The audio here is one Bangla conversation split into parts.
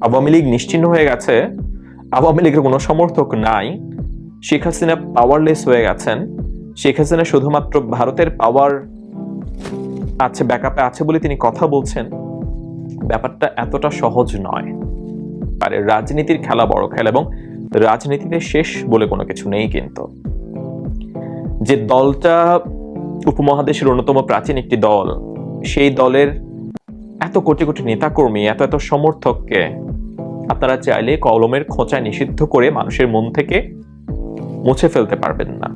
আওয়ামী লীগ নিশ্চিহ্ন হয়ে গেছে। আওয়ামী লীগের কোনো সমর্থক নাই। শেখ হাসিনা পাওয়ারলেস হয়ে গেছেন। শেখ হাসিনা শুধুমাত্র ভারতের পাওয়ার আছে ব্যাকআপে আছে বলে তিনি কথা বলছেন। ব্যাপারটা এতটা সহজ নয়। আর রাজনীতির খেলা বড় খেলা এবং রাজনীতিতে শেষ বলে কোনো কিছু নেই কিন্তু। যে দলটা উপমহাদেশের অন্যতম প্রাচীন একটি দল, সেই দলের এত কোটি কোটি নেতাকর্মী, এত এত সমর্থককে আপনারা চাইলে কলমের খোঁচায় নিষিদ্ধ করে মানুষের মন থেকে মুছে ফেলতে পারবেন না।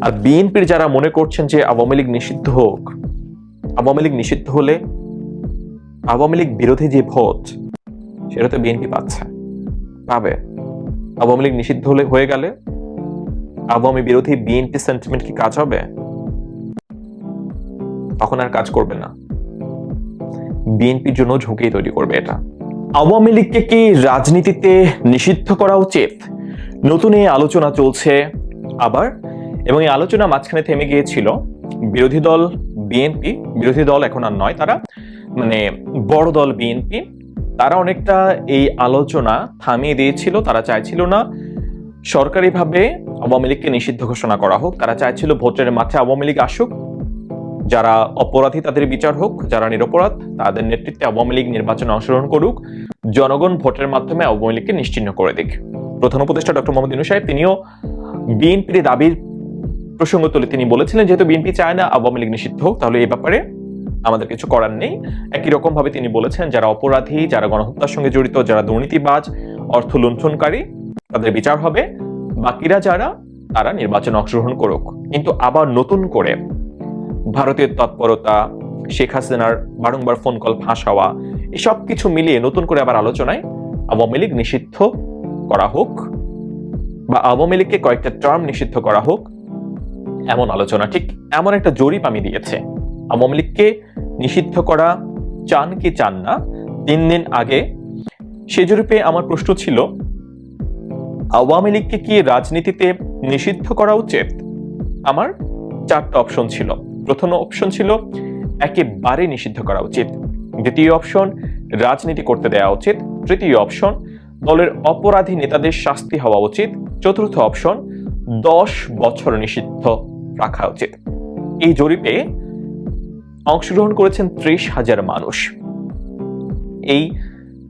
আর বিএনপির যারা মনে করছেন যে আওয়ামী লীগ নিষিদ্ধ হোক, আওয়ামী লীগ নিষিদ্ধ হলে আওয়ামী লীগ বিরোধী যে ভোট, সেটা তো বিএনপি পাচ্ছে। পাবে। আওয়ামী লীগ নিষিদ্ধ হলে হয়ে গেলে আওয়ামী বিরোধী বিএনপি সেন্টিমেন্ট কি কাজ হবে? তখন আর কাজ করবে না। বিএনপির জন্য ঝুঁকি তৈরি করবে এটা। আওয়ামী লীগকে কি রাজনীতিতে নিষিদ্ধ করা উচিত? নতুন এই আলোচনা চলছে আবার, এবং এই আলোচনা মাঝখানে থেমে গিয়েছিল। বিরোধী দল বিএনপি, বিরোধী দল এখন আর নয়, তারা মানে বড় দল বিএনপি, তারা অনেকটা এই আলোচনা থামিয়ে দিয়েছিল, তারা চাইছিল না সরকারিভাবে আওয়ামী লীগকে নিষিদ্ধ ঘোষণা করা হোক, তারা চাইছিল ভোটের মাঠে আওয়ামী লীগ আসুক যারা অপরাধী তাদের বিচার হোক, যারা নিরপরাধ তাদের নেতৃত্বে আওয়ামী লীগ নির্বাচনে অংশগ্রহণ করুক, জনগণ ভোটের মাধ্যমে আওয়ামী লীগকে নিশ্চিহ্ন করে দিক। প্রধান উপদেষ্টা ডক্টর মোহাম্মদ ইনু সাহেব তিনিও বিএনপির দাবির প্রসঙ্গ তুলে তিনি বলেছিলেন, যেহেতু বিএনপি চায় না আওয়ামী লীগ নিষিদ্ধ হোক, তাহলে এই ব্যাপারে আমাদের কিছু করার নেই। একই রকম ভাবে তিনি বলেছেন, যারা অপরাধী, যারা গণহত্যার সঙ্গে জড়িত, যারা দুর্নীতিবাজ, অর্থ লুণ্ঠনকারী, তাদের বিচার হবে। বাকিরা যারা, তারা নির্বাচনে অংশগ্রহণ করুক। কিন্তু আবার নতুন করে ভারতের তৎপরতা, শেখ হাসিনার বারংবার ফোন কল ফাঁস হওয়া এসব কিছু মিলিয়ে নতুন করে আবার আলোচনায় আওয়ামী লীগ নিষিদ্ধ করা হোক বা আওয়ামী লীগকে কয়েকটা টার্ম নিষিদ্ধ করা হোক, এমন আলোচনা। ঠিক এমন একটা জরিপ আমি দিয়েছে। আওয়ামী লীগকে নিষিদ্ধ করা চান কি চান না, তিন দিন আগে সে জরিপে আমার প্রশ্ন ছিল, আওয়ামী লীগকে কি রাজনীতিতে নিষিদ্ধ করা উচিত? আমার চারটা অপশন ছিল। প্রথম অপশন ছিল একেবারে নিষিদ্ধ করা উচিত। দ্বিতীয় অপশন রাজনীতি করতে দেওয়া উচিত। তৃতীয় অপশন দলের অপরাধী নেতাদের শাস্তি হওয়া উচিত। চতুর্থ অপশন দশ বছর নিষিদ্ধ রাখা উচিত। এই জরিপে অংশগ্রহণ করেছেন ত্রিশ হাজার মানুষ। এই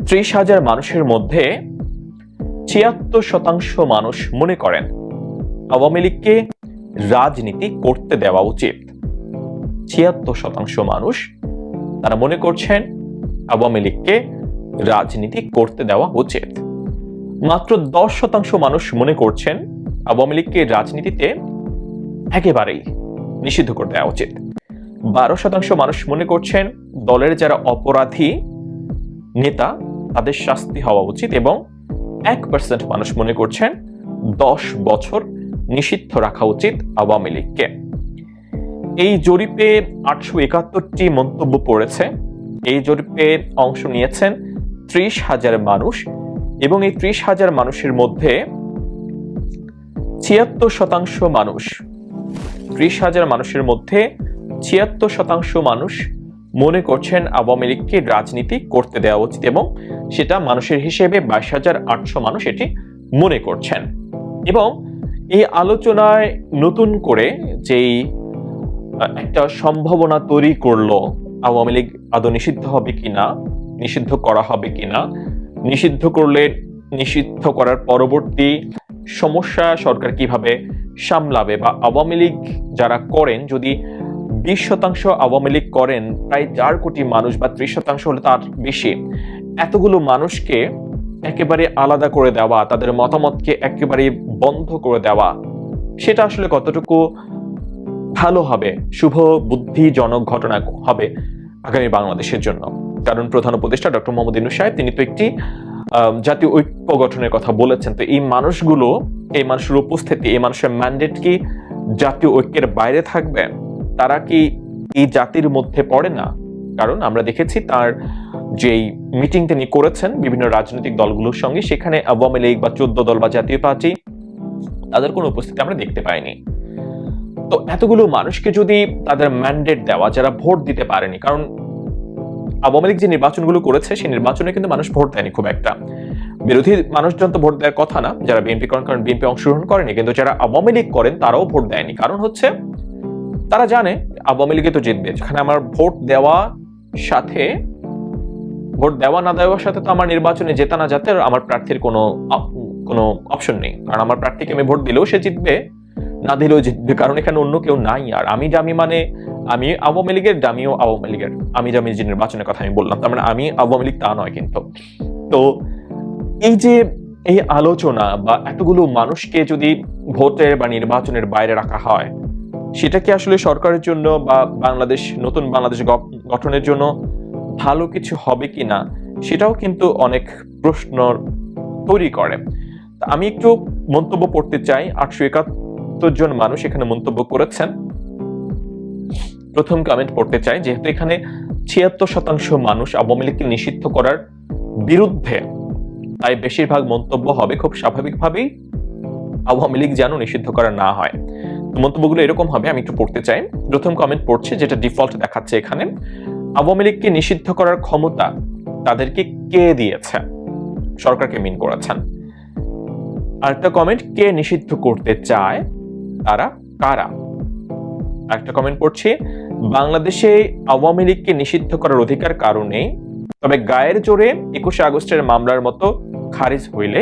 ত্রিশ হাজার মানুষের মধ্যে ছিয়াত্তর শতাংশ মানুষ মনে করেন আওয়ামী লীগকে রাজনীতি করতে দেওয়া উচিত। ছিয়াত্তর শতাংশ মানুষ তারা মনে করছেন আওয়ামী লীগকে রাজনীতি করতে দেওয়া উচিত। মাত্র দশ শতাংশ মানুষ মনে করছেন আওয়ামী লীগকে রাজনীতিতে একেবারেই নিষিদ্ধ করে দেওয়া উচিত। বারো শতাংশ মানুষ মনে করছেন দলের যারা অপরাধী নেতা, তাদের শাস্তি হওয়া উচিত এবং এক পার্সেন্ট মানুষ মনে করছেন দশ বছর নিষিদ্ধ রাখা উচিত আওয়ামী লীগকে। এই জরিপে আটশো একাত্তরটি মন্তব্য পড়েছে। এই জরিপে অংশ নিয়েছেন ত্রিশ হাজার মানুষ এবং এই ত্রিশ হাজার মানুষের মধ্যে ছিয়াত্তর শতাংশ মানুষ, ত্রিশ হাজার মানুষের মধ্যে ছিয়াত্তর শতাংশ মানুষ মনে করছেন আওয়ামী লীগকে রাজনীতি করতে দেওয়া উচিত এবং সেটা মানুষের হিসেবে বাইশ হাজার আটশো মানুষ এটি মনে করছেন। এবং এই আলোচনায় নতুন করে যেই একটা সম্ভাবনা তৈরি করল, আওয়ামী লীগ আদৌ নিষিদ্ধ হবে কিনা, নিষিদ্ধ করা হবে কিনা, নিষিদ্ধ করলে নিষিদ্ধ করার পরবর্তী সমস্যা সরকার কীভাবে সামলাবে বা আওয়ামী লীগ যারা করেন, যদি বিশ শতাংশ আওয়ামী লীগ করেন, প্রায় চার কোটি মানুষ বা ত্রিশ শতাংশ হলে তার বেশি। এতগুলো মানুষকে একেবারে আলাদা করে দেওয়া, তাদের মতামতকে একেবারে বন্ধ করে দেওয়া, সেটা আসলে কতটুকু ভালো হবে, শুভ বুদ্ধিজনক ঘটনা হবে আগামী বাংলাদেশের জন্য। কারণ প্রধান উপদেষ্টা ডক্টর মোহাম্মদ ইনু সাহেব, তিনি তো একটি জাতীয় ঐক্য গঠনের কথা বলেছেন। তো এই মানুষগুলো, এই মানুষের উপস্থিতি, এই মানুষের ম্যান্ডেট কি জাতীয় ঐক্যের বাইরে থাকবে? তারা কি এই জাতির মধ্যে পড়ে না? কারণ আমরা দেখেছি তার যেই মিটিং তিনি করেছেন বিভিন্ন রাজনৈতিক দলগুলোর সঙ্গে, সেখানে আওয়ামী লীগ বা চোদ্দ দল বা জাতীয় পার্টি, তাদের কোনো উপস্থিতি আমরা দেখতে পাইনি। তো এতগুলো মানুষকে যদি তাদের ম্যান্ডেট দেওয়া, যারা ভোট দিতে পারেনি, কারণ আওয়ামী লীগ যে নির্বাচনগুলো করেছে, সেই নির্বাচনে কিন্তু মানুষ ভোট দেয়নি খুব একটা। বিরোধী মানুষজন তো ভোট দেওয়ার কথা না, যারা বিএনপি করেন, কারণ বিএনপি অংশগ্রহণ করেনি, কিন্তু যারা আওয়ামী লীগ করেন, তারাও ভোট দেয়নি। কারণ হচ্ছে, তারা জানে আওয়ামী লীগে তো জিতবে। যেখানে আমার ভোট দেওয়া সাথে, ভোট দেওয়া না দেওয়ার সাথে তো আমার নির্বাচনে জেতা না যাতে আমার প্রার্থীর কোনো কোনো অপশন নেই। কারণ আমার প্রার্থীকে আমি ভোট দিলেও সে জিতবে। না দিলেও জিতবে কারণ এখানে অন্য কেউ নাই। আর আমি জামি মানে আমি আওয়ামী লীগের, জামিও আওয়ামী লীগের। আমি জামি যে নির্বাচনের কথা আমি বললাম, তার মানে আমি আওয়ামী লীগ তা নয় কিন্তু। তো এই যে এই আলোচনা বা এতগুলো মানুষকে যদি ভোটের বা নির্বাচনের বাইরে রাখা হয়, সেটা কি আসলে সরকারের জন্য বা বাংলাদেশ, নতুন বাংলাদেশ গঠনের জন্য ভালো কিছু হবে কি না, সেটাও কিন্তু অনেক প্রশ্ন তৈরি করে। আমি একটু মন্তব্য পড়তে চাই আটশো একাত্তর জন মানুষ এখানে মন্তব্য করেছেন। প্রথম কমেন্ট পড়তে চাই, যেহেতু এখানে ছিয়াত্তর শতাংশ মানুষ আওয়ামী লীগকে নিষিদ্ধ করার বিরুদ্ধে, তাই বেশিরভাগ মন্তব্য হবে খুব স্বাভাবিকভাবেই আওয়ামী লীগ যেন নিষিদ্ধ করা না হয়। মন্তব্যগুলো এরকম হবে, আমি একটু পড়তে চাই। প্রথম কমেন্ট পড়ছে, যেটা ডিফল্ট দেখাচ্ছে এখানে, আওয়ামী লীগকে নিষিদ্ধ করার ক্ষমতা তাদেরকে কে দিয়েছে? সরকারকে মিন করেছেন। আরেকটা কমেন্ট কে নিষিদ্ধ করতে চায়? তারা কারা? একটা কমেন্ট পড়ছি। বাংলাদেশে আওয়ামী লীগকে নিষিদ্ধ করার অধিকার কারণে তবে গায়ের জোরে একুশে আগস্টের মামলার মতো খারিজ হইলে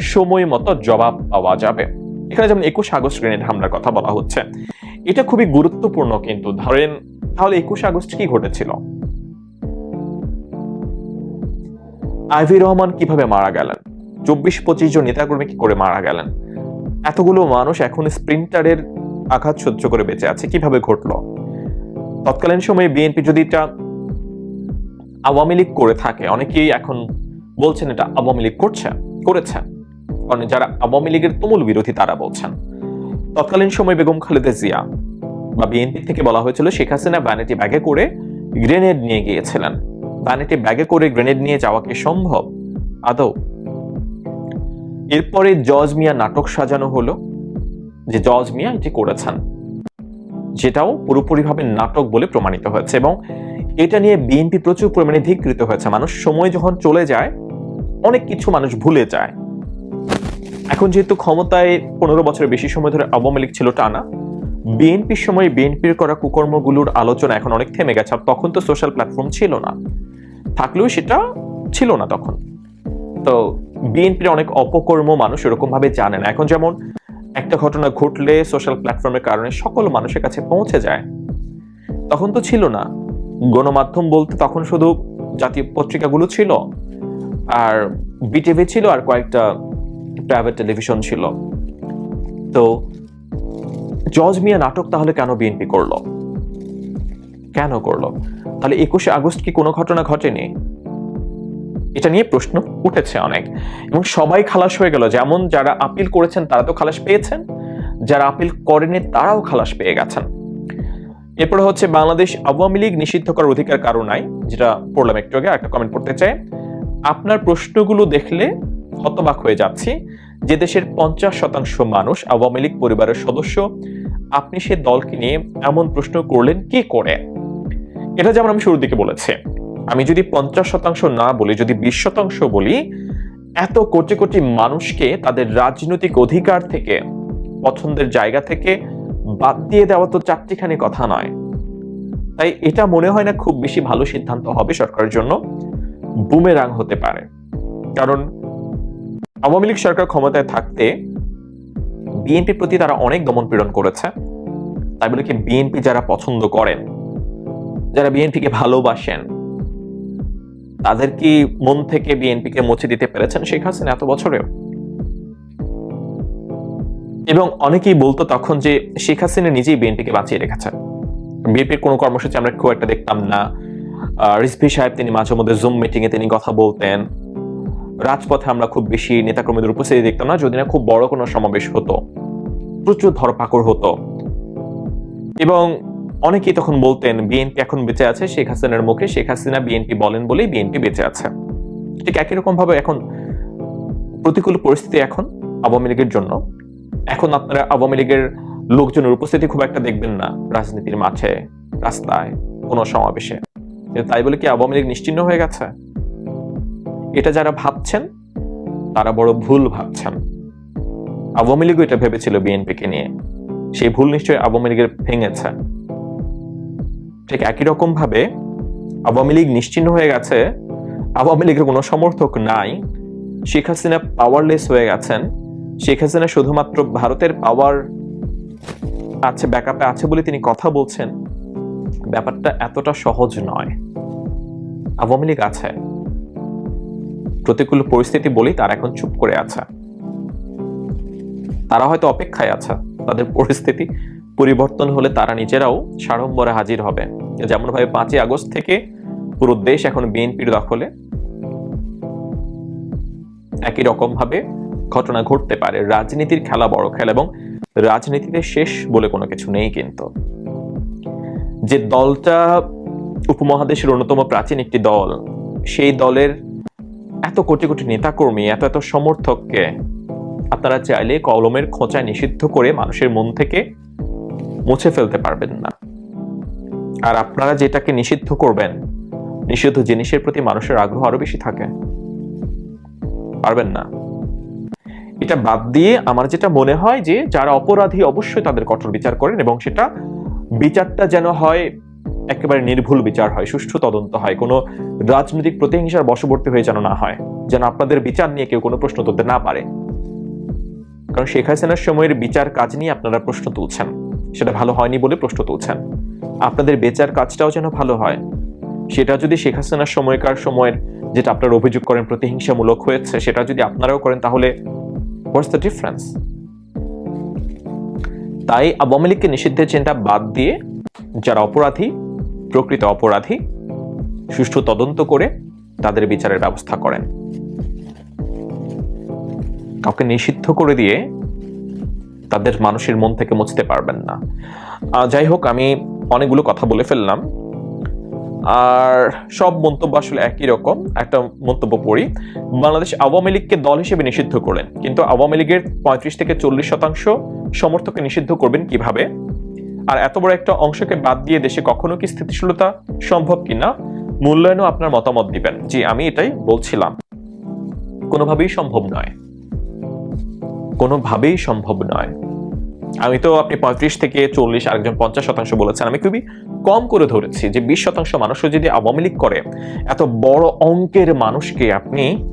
সময় মতো জবাব পাওয়া যাবে। এখানে যেমন একুশ আগস্ট গ্রেনেড হামলার কথা বলা হচ্ছে এটা খুবই গুরুত্বপূর্ণ কিন্তু। ধরেন তাহলে একুশে আগস্ট কি ঘটেছিল? আইভি রহমান কীভাবে মারা গেলেন? চব্বিশ পঁচিশ জন নেতাকর্মী কি করে মারা গেলেন? এতগুলো মানুষ এখন স্প্রিন্টারের আঘাত সহ্য করে বেঁচে আছে। কীভাবে ঘটলো? তৎকালীন সময়ে বিএনপি যদি এটা আওয়ামী লীগ করে থাকে, অনেকেই এখন বলছেন এটা আওয়ামী লীগ করছে, করেছে। কারণ যারা আওয়ামী লীগের তুমুল বিরোধী, তারা বলছেন। তৎকালীন সময় বেগম খালেদা জিয়া বা বিএনপি থেকে বলা হয়েছিল, শেখ হাসিনা ভ্যানিটি ব্যাগে করে গ্রেনেড নিয়ে গিয়েছিলেন। ভ্যানিটি ব্যাগে করে গ্রেনেড নিয়ে যাওয়া কি সম্ভব? আদৌ এরপরে জজ মিয়া নাটক সাজানো হলো, যে জজ মিয়া এটি করেছেন, যেটাও পুরোপুরিভাবে নাটক বলে প্রমাণিত হয়েছে এবং এটা নিয়ে বিএনপি প্রচুর পরিমাণে ধিকৃত হয়েছে। মানুষ সময় যখন চলে যায়, অনেক কিছু মানুষ ভুলে যায়। এখন যেহেতু ক্ষমতায় পনেরো বছরের বেশি সময় ধরে আওয়ামী লীগ ছিল টানা বিএনপির সময় বিএনপির করা কুকর্মগুলোর আলোচনা এখন অনেক থেমে গেছে আর তখন তো সোশ্যাল প্ল্যাটফর্ম ছিল না। থাকলেও সেটা ছিল না তখন। তো বিএনপির অনেক অপকর্ম মানুষ এরকম ভাবে জানে না। এখন যেমন একটা ঘটনা ঘটলে সোশ্যাল প্ল্যাটফর্মের কারণে সকল মানুষের কাছে পৌঁছে যায়। তখন তো ছিল না। গণমাধ্যম বলতে তখন শুধু জাতীয় পত্রিকাগুলো ছিল আর বিটিভি ছিল আর কয়েকটা প্রাইভেট টেলিভিশন ছিল। তো জজ মিয়া নাটক তাহলে কেন বিএনপি করল? কেন করল? তাহলে একুশে আগস্ট কি কোনো ঘটনা ঘটেনি? এটা নিয়ে প্রশ্ন উঠেছে অনেক। এবং সবাই খালাস হয়ে গেল। যেমন যারা আপিল করেছেন, তারা তো খালাস পেয়েছেন। যারা আপিল করেনি তারাও খালাস পেয়ে গেছেন। এরপরে হচ্ছে বাংলাদেশ আওয়ামী লীগ নিষিদ্ধ করার অধিকার কারও নাই, যেটা পড়লাম একটু আগে একটা কমেন্ট পড়তে চাই। আপনার প্রশ্নগুলো দেখলে হতবাক হয়ে যাচ্ছি। যে দেশের পঞ্চাশ শতাংশ মানুষ আওয়ামী লীগ পরিবারের সদস্য, আপনি সে দলকে নিয়ে এমন প্রশ্ন করলেন কি করে? এটা যেমন আমি শুরুর দিকে বলেছি। আমি যদি পঞ্চাশ শতাংশ না বলি, যদি বিশ শতাংশ বলি, এত কোটি কোটি মানুষকে তাদের রাজনৈতিক অধিকার থেকে, পছন্দের জায়গা থেকে বাদ দিয়ে দেওয়া তো চারটিখানি কথা নয়। তাই এটা মনে হয় না খুব বেশি ভালো সিদ্ধান্ত হবে সরকারের জন্য। বুমেরাং হতে পারে। কারণ আওয়ামী লীগ সরকার ক্ষমতায় থাকতে বিএনপির প্রতি তারা অনেক দমন পীড়ন করেছে। তাই বলে কি বিএনপি যারা পছন্দ করেন, যারা বিএনপিকে ভালোবাসেন তাদের কি মন থেকে বিএনপিকে মুছে দিতে পেরেছেন শেখ হাসিনা এত বছরেও? এবং অনেকেই বলতো তখন যে শেখ হাসিনা নিজেই বিএনপিকে বাঁচিয়ে রেখেছেন। বিএনপির কোনো কর্মসূচি আমরা খুব একটা দেখতাম না। রিজভী সাহেব তিনি মাঝে মধ্যে জুম মিটিং এ তিনি কথা বলতেন। রাজপথে আমরা খুব বেশি নেতাকর্মীদের উপস্থিতি দেখতাম না যদি না খুব বড় কোনো সমাবেশ হতো। প্রচুর ধরপাকড় হতো। এবং অনেকেই তখন বলতেন, বিএনপি এখন বেঁচে আছে, শেখ হাসিনার মুখে। শেখ হাসিনা বিএনপি বলেন বলেই বিএনপি বেঁচে আছে। ঠিক একই রকম ভাবে এখন প্রতিকূল পরিস্থিতি এখন আওয়ামী লীগের জন্য। এখন আপনারা আওয়ামী লীগের লোকজনের উপস্থিতি খুব একটা দেখবেন না রাজনীতির মাঠে, রাস্তায়, কোনো সমাবেশে। তাই বলে কি আওয়ামী লীগ নিশ্চিহ্ন হয়ে গেছে? এটা যারা ভাবছেন, তারা বড় ভুল ভাবছেন। আওয়ামী লীগও এটা ভেবেছিল বিএনপিকে নিয়ে। সেই ভুল নিশ্চয়ই আওয়ামী লীগের ভেঙেছে। ঠিক একই রকম ভাবে আওয়ামী লীগ নিশ্চিহ্ন হয়ে গেছে। আওয়ামী লীগের কোনো সমর্থক নাই। শেখ হাসিনা পাওয়ারলেস হয়ে গেছেন। শেখ হাসিনা শুধুমাত্র ভারতের পাওয়ার আছে ব্যাকআপে আছে বলে তিনি কথা বলছেন। ব্যাপারটা এতটা সহজ নয়। আওয়ামী লীগ আছে। প্রতিকূল পরিস্থিতি বলেই তারা এখন চুপ করে আছে। তারা হয়তো অপেক্ষায় আছে তাদের পরিস্থিতি। পরিবর্তন হলে তারা নিজেরাও সাড়ম্বরে হাজির হবে। যেমন ভাবে পাঁচই আগস্ট থেকে পুরো দেশ এখন বিএনপির দখলে। একই রকম ভাবে ঘটনা ঘটতে পারে। রাজনীতির খেলা বড় খেলা এবং রাজনীতিতে শেষ বলে কোনো কিছু নেই কিন্তু। যে দলটা উপমহাদেশের অন্যতম প্রাচীন একটি দল, সেই দলের এত কোটি কোটি নেতাকর্মী, এত এত সমর্থককে আপনারা চাইলে কলমের খোঁচায় নিষিদ্ধ করে মানুষের মন থেকে মুছে ফেলতে পারবেন না। আর আপনারা যেটাকে নিষিদ্ধ করবেন, নিষিদ্ধ জিনিসের প্রতি মানুষের আগ্রহ আরও বেশি থাকে। পারবেন না। এটা বাদ দিয়ে আমার যেটা মনে হয় যে, যারা অপরাধী অবশ্যই তাদের কঠোর বিচার করেন এবং সেটা বিচারটা যেন হয়, একেবারে নির্ভুল বিচার হয়, সুষ্ঠু তদন্ত হয়, কোনো রাজনৈতিক প্রতিহিংসার বশবর্তী হয়ে যেন না হয়, যেন আপনাদের বিচার নিয়ে কেউ কোনো প্রশ্ন তুলতে না পারে। কারণ শেখ হাসিনার সময়ের বিচার কাজ নিয়ে আপনারা প্রশ্ন তুলছেন। সেটা ভালো হয়নি বলে প্রশ্ন তুলছেন। আপনাদের বেচার কাজটাও যেন ভালো হয়। সেটা যদি শেখ হাসিনার সময়কার সময়ের যেটা আপনারা অভিযোগ করেন প্রতিহিংসামূলক হয়েছে, সেটা যদি আপনারাও করেন তাহলে হোয়াটস দ্য ডিফারেন্স তাই আওয়ামী লীগকে নিষিদ্ধের চিন্তা বাদ দিয়ে যারা অপরাধী, প্রকৃত অপরাধী, সুষ্ঠু তদন্ত করে তাদের বিচারের ব্যবস্থা করেন। কাউকে নিষিদ্ধ করে দিয়ে তাদের মানুষের মন থেকে মুছতে পারবেন না। যাই হোক, আমি অনেকগুলো কথা বলে ফেললাম। আর সব মন্তব্য আসলে একই রকম। একটা মন্তব্য পড়ি, বাংলাদেশ আওয়ামী লীগকে দল হিসেবে নিষিদ্ধ করলেন, কিন্তু আওয়ামী লীগের পঁয়ত্রিশ থেকে চল্লিশ শতাংশ সমর্থককে নিষিদ্ধ করবেন কীভাবে? আর এত বড় একটা অংশকে বাদ দিয়ে দেশে কখনো কি স্থিতিশীলতা সম্ভব কিনা? মূল্যায়নও আপনার মতামত দিবেন। জি, আমি এটাই বলছিলাম। কোনোভাবেই সম্ভব নয়। কোনোভাবেই সম্ভব নয়। আমি তো আপনি পঁয়ত্রিশ থেকে চল্লিশ, আরেকজন পঞ্চাশ শতাংশ বলেছেন। আমি খুবই কম করে ধরেছি যে বিশ শতাংশ মানুষও যদি আওয়ামী লীগ করে, এত বড় অঙ্কের মানুষকে আপনি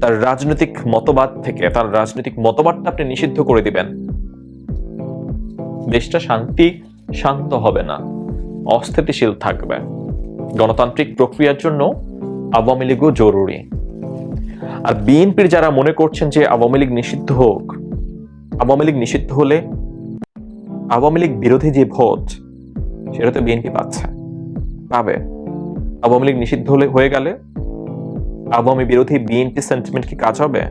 তার রাজনৈতিক মতবাদ থেকে, তার রাজনৈতিক মতবাদটা আপনি নিষিদ্ধ করে দিবেন। দেশটা শান্তি, শান্ত হবে না। অস্থিতিশীল থাকবে। গণতান্ত্রিক প্রক্রিয়ার জন্য আওয়ামী লীগও জরুরি। আর বিএনপির যারা মনে করছেন যে আওয়ামী লীগ নিষিদ্ধ হোক, আওয়ামী লীগ নিষিদ্ধ হলে আওয়ামী লীগ বিরোধী যে ভোট, সেটা তো বিএনপি পাচ্ছে। পাবে। আওয়ামী লীগ নিষিদ্ধ হলে হয়ে গেলে আওয়ামী বিরোধী বিএনপি সেন্টিমেন্ট কি কাজ হবে?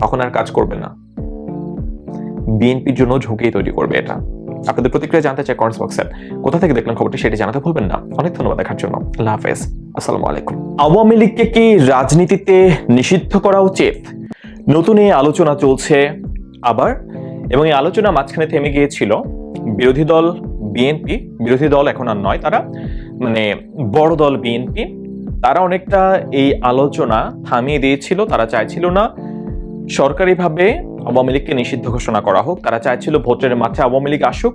তখন আর কাজ করবে না। বিএনপির জন্য ঝুঁকি তৈরি করবে এটা। আপনাদের প্রতিক্রিয়া জানতে চাই কমেন্টস বক্সে। কোথা থেকে দেখলেন খবরটি সেটি জানাতে ভুলবেন না। অনেক ধন্যবাদ দেখার জন্য। আল্লাহ হাফেজ। আসসালামু আলাইকুম। আওয়ামী লীগকে কি রাজনীতিতে নিষিদ্ধ করা উচিত? নতুন এই আলোচনা চলছে আবার, এবং এই আলোচনা মাঝখানে থেমে গিয়েছিল। বিরোধী দল বিএনপি, বিরোধী দল এখন আর নয়, তারা মানে বড় দল বিএনপি, তারা অনেকটা এই আলোচনা থামিয়ে দিয়েছিল, তারা চাইছিল না সরকারিভাবে আওয়ামী লীগকে নিষিদ্ধ ঘোষণা করা হোক, তারা চাইছিল ভোটের মাঠে আওয়ামী লীগ আসুক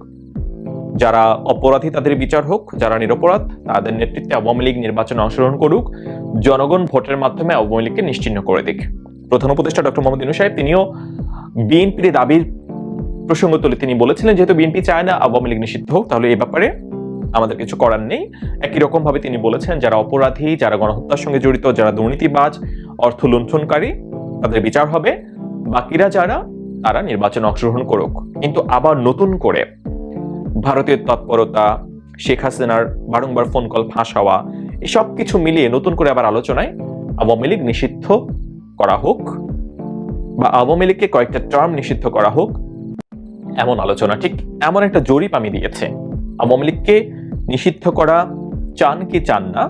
যারা অপরাধী তাদের বিচার হোক, যারা নিরপরাধ তাদের নেতৃত্বে আওয়ামী লীগ নির্বাচনে অংশগ্রহণ করুক, জনগণ ভোটের মাধ্যমে আওয়ামী লীগকে নিশ্চিহ্ন করে দিক। প্রধান উপদেষ্টা ডক্টর মোহাম্মদ ইনু সাহেব, তিনিও বিএনপির দাবির প্রসঙ্গ তুলে তিনি বলেছিলেন, যেহেতু বিএনপি চায় না আওয়ামী লীগ নিষিদ্ধ হোক, তাহলে এই ব্যাপারে আমাদের কিছু করার নেই। একই রকম ভাবে তিনি বলেছেন, যারা অপরাধী, যারা গণহত্যার সঙ্গে জড়িত, যারা দুর্নীতিবাজ, অর্থ লুণ্ঠনকারী, তাদের বিচার হবে। বাকিরা যারা, তারা নির্বাচনে অংশগ্রহণ করুক। কিন্তু আবার নতুন করে ভারতীয় তৎপরতা, শেখ হাসিনার বারংবার ফোন কল ফাঁস হওয়া, এসব কিছু মিলিয়ে নতুন করে আবার আলোচনায় আওয়ামী লীগ নিষিদ্ধ করা হোক বা আওয়ামী লীগকে কয়েকটা টার্ম নিষিদ্ধ করা হোক, এমন আলোচনা। ঠিক এমন একটা জরিপ আমি দিয়েছে। আওয়ামী লীগকে নিষিদ্ধ করা চান কি চান না,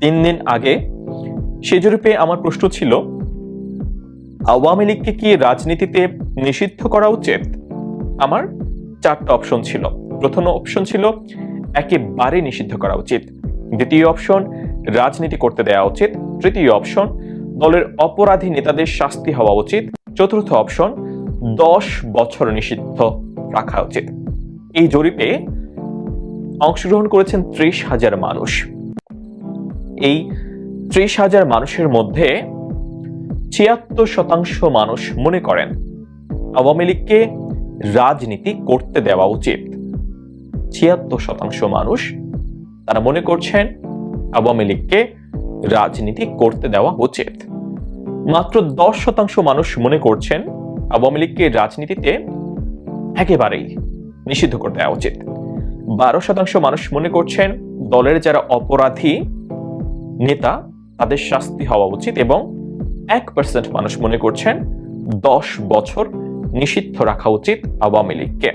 তিন দিন আগে সে জরিপে আমার প্রশ্ন ছিল, আওয়ামী লীগকে কি রাজনীতিতে নিষিদ্ধ করা উচিত? আমার চারটা অপশন ছিল। প্রথম অপশন ছিল একেবারে নিষিদ্ধ করা উচিত। দ্বিতীয় অপশন রাজনীতি করতে দেওয়া উচিত। তৃতীয় অপশন দলের অপরাধী নেতাদের শাস্তি হওয়া উচিত। চতুর্থ অপশন দশ বছর নিষিদ্ধ রাখা উচিত। এই জরিপে অংশগ্রহণ করেছেন ত্রিশ হাজার মানুষ। এই ত্রিশ হাজার মানুষের মধ্যে ছিয়াত্তর শতাংশ মানুষ মনে করেন আওয়ামী লীগকে রাজনীতি করতে দেওয়া উচিত। ছিয়াত্তর শতাংশ মানুষ তারা মনে করছেন আওয়ামী লীগকে রাজনীতি করতে দেওয়া উচিত। মাত্র দশ শতাংশ মানুষ মনে করছেন আওয়ামী লীগকে রাজনীতিতে একেবারেই নিষিদ্ধ করে দেওয়া উচিত। বারো শতাংশ মানুষ মনে করছেন দলের যারা অপরাধী নেতা, তাদের শাস্তি হওয়া উচিত এবং এক পার্সেন্ট মানুষ মনে করছেন দশ বছর নিষিদ্ধ রাখা উচিত আওয়ামী লীগকে।